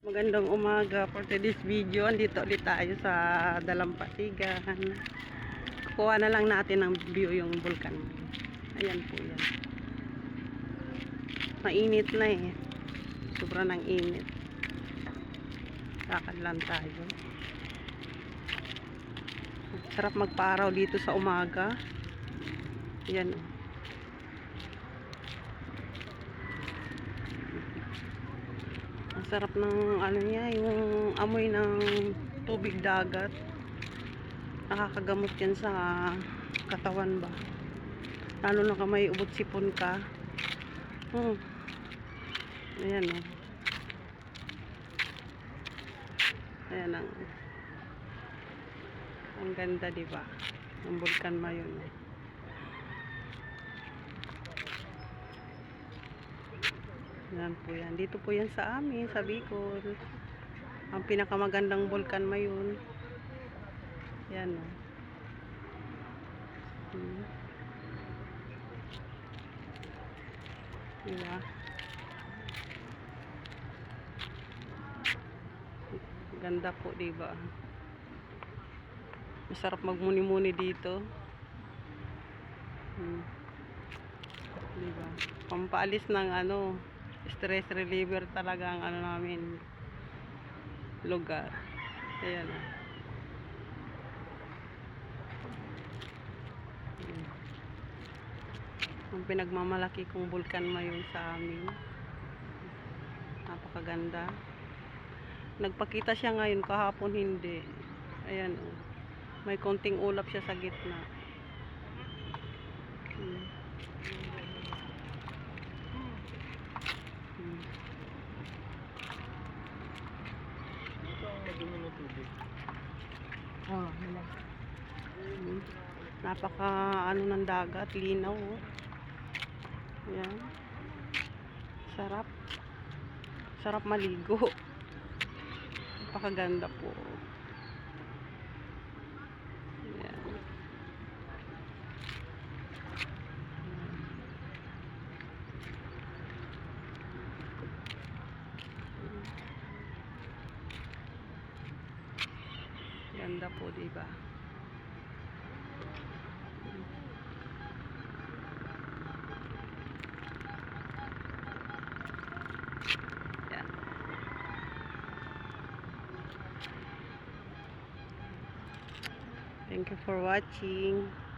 Magandang umaga for today's video. Andito ulit tayo sa Dalampasigan. Kukuha na lang natin ng view yung vulkan. Ayan po yan. Mainit na eh. Sobra ng init. Lakad lang tayo. Sarap magparaw dito sa umaga. Ayan oh. Ang sarap ng ano niya, yung amoy ng tubig dagat. Nakakagamot yan sa katawan ba. Lalo na ka may ubot sipon ka. Hmm. Ayan o. Oh. Ayan ang ang ganda, di ba? Ang bulkan mayon. Yan po yan. Dito po yan sa amin, sa Bicol. Ang pinakamagandang bulkan mayon. Yan o. Hmm. Diba? Ganda po, diba? Masarap magmuni-muni dito. Hmm. Diba? Pampaalis ng ano, stress reliever talaga ang ano namin lugar. Ayan. ah. Hmm. Ang pinagmamalaki kong bulkan mayon sa amin. Napakaganda. Nagpakita siya ngayon, kahapon hindi. Ayan oh. May konting ulap siya sa gitna. Hmm. Hmm. Ito ang madumi ng tubig. Oh, Mm. Napaka ano ng dagat, linaw oh. Sarap. Sarap maligo. Napakaganda po. Ganda po, di ba? Thank you for watching.